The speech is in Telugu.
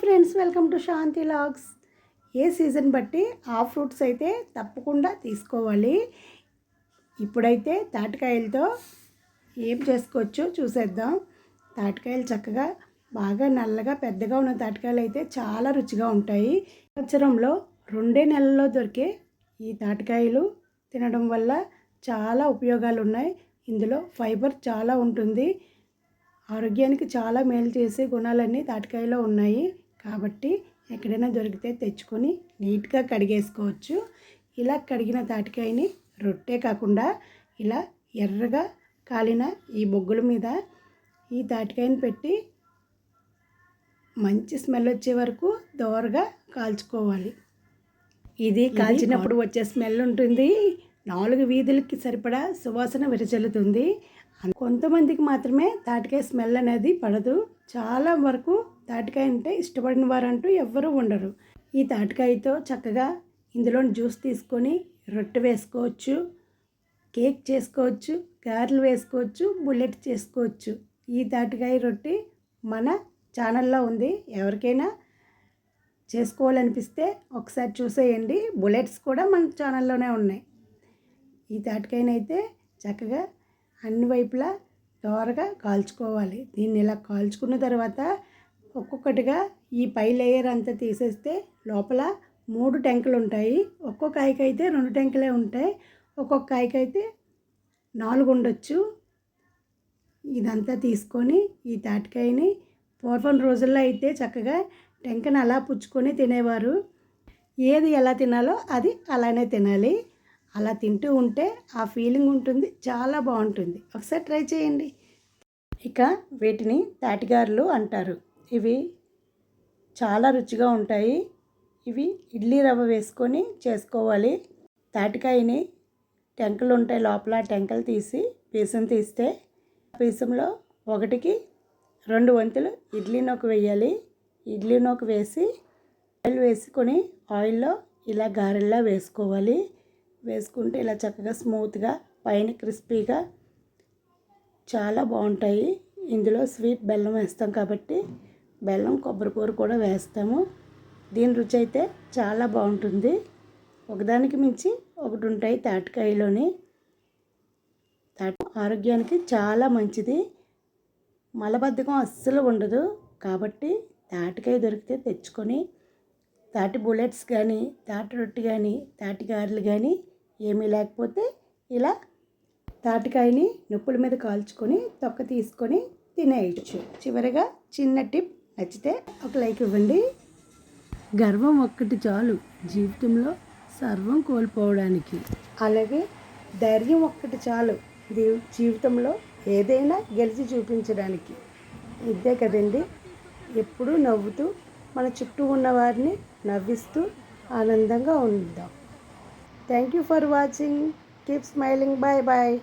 Friends welcome to Shanti logs. A season బట్టి ఆ ఫ్రూట్స్ అయితే తప్పకుండా తీసుకోవాలి. ఇప్పుడైతే తాటికాయలతో ఏం చేసుకోవచ్చో చూసేద్దాం. తాటికాయలు చక్కగా బాగా నల్లగా పెద్దగా ఉన్న తాటికాయలు అయితే చాలా రుచిగా ఉంటాయి. సంవత్సరంలో రెండే నెలల్లో దొరికే ఈ తాటికాయలు తినడం వల్ల చాలా ఉపయోగాలు ఉన్నాయి. ఇందులో ఫైబర్ చాలా ఉంటుంది. ఆరోగ్యానికి చాలా మేలు చేసే గుణాలన్నీ తాటికాయలో ఉన్నాయి. కాబట్టి ఎక్కడైనా దొరికితే తెచ్చుకొని నీట్గా కడిగేసుకోవచ్చు. ఇలా కడిగిన తాటికాయని రొట్టె కాకుండా ఇలా ఎర్రగా కాలిన ఈ బొగ్గుల మీద ఈ తాటికాయని పెట్టి మంచి స్మెల్ వచ్చే వరకు దోరగా కాల్చుకోవాలి. ఇది కాల్చినప్పుడు వచ్చే స్మెల్ ఉంటుంది. నాలుగు వీధులకి సరిపడా సువాసన విరచల్లుతుంది కొంతమందికి మాత్రమే తాటికాయ స్మెల్ అనేది పడదు. చాలా వరకు తాటికాయ అంటే ఇష్టపడిన వారంటూ ఎవ్వరూ ఉండరు. ఈ తాటికాయతో చక్కగా ఇందులో జ్యూస్ తీసుకొని రొట్టె వేసుకోవచ్చు కేక్ చేసుకోవచ్చు గారెలు వేసుకోవచ్చు బుల్లెట్ చేసుకోవచ్చు. ఈ తాటికాయ రొట్టె మన ఛానల్లో ఉంది. ఎవరికైనా చేసుకోవాలనిపిస్తే ఒకసారి చూసేయండి. బుల్లెట్స్ కూడా మన ఛానల్లోనే ఉన్నాయి. ఈ తాటికాయనైతే చక్కగా అన్ని వైపులా దోరగా కాల్చుకోవాలి. దీన్ని ఇలా కాల్చుకున్న తర్వాత ఒక్కొక్కటిగా ఈ పై లేయర్ అంతా తీసేస్తే లోపల మూడు టెంకలు ఉంటాయి. ఒక్కొక్క కాయకైతే అయితే రెండు టెంకలే ఉంటాయి. ఒక్కొక్క కాయకైతే నాలుగు ఉండొచ్చు. ఇదంతా తీసుకొని ఈ తాటికాయని పూర్వం రోజుల్లో అయితే చక్కగా టెంకను అలా పుచ్చుకొని తినేవారు. ఏది ఎలా తినాలో అది అలానే తినాలి. అలా తింటూ ఉంటే ఆ ఫీలింగ్ ఉంటుంది చాలా బాగుంటుంది. ఒకసారి ట్రై చేయండి. ఇక వీటిని తాటిగారులు అంటారు. ఇవి చాలా రుచిగా ఉంటాయి. ఇవి ఇడ్లీ రవ్వ వేసుకొని చేసుకోవాలి. తాటికాయని టెంకలు ఉంటాయి లోపల టెంకలు తీసి పీసం తీస్తే పీసంలో ఒకటికి రెండు వంతులు ఇడ్లీ నూక వేయాలి. ఇడ్లీ నూక వేసి ఆయిల్ వేసుకొని ఆయిల్లో ఇలా గారెల్లా వేసుకోవాలి. వేసుకుంటే ఇలా చక్కగా స్మూత్గా పైన క్రిస్పీగా చాలా బాగుంటాయి. ఇందులో స్వీట్ బెల్లం వేస్తాం కాబట్టి బెల్లం కొబ్బరికూర కూడా వేస్తాము. దీని రుచి అయితే చాలా బాగుంటుంది. ఒకదానికి మించి ఒకటి ఉంటాయి తాటికాయలోని. తాటి ఆరోగ్యానికి చాలా మంచిది. మలబద్ధకం అస్సలు ఉండదు కాబట్టి తాటికాయ దొరికితే తెచ్చుకొని తాటి బుల్లెట్స్ కానీ తాటి రొట్టె కానీ తాటి గారెలు కానీ ఏమీ లేకపోతే ఇలా తాటికాయని నొప్పుల మీద కాల్చుకొని తొక్క తీసుకొని తినేయచ్చు. చివరిగా చిన్న టిప్ నచ్చితే ఒక లైక్ ఇవ్వండి. గర్వం ఒక్కటి చాలు జీవితంలో సర్వం కోల్పోవడానికి. అలాగే ధైర్యం ఒక్కటి చాలు జీవితంలో ఏదైనా గెలిచి చూపించడానికి. ఇదే కదండి. ఎప్పుడూ నవ్వుతూ మన చుట్టూ ఉన్న వారిని నవ్విస్తూ ఆనందంగా ఉందాం. Thank you for watching keep smiling bye bye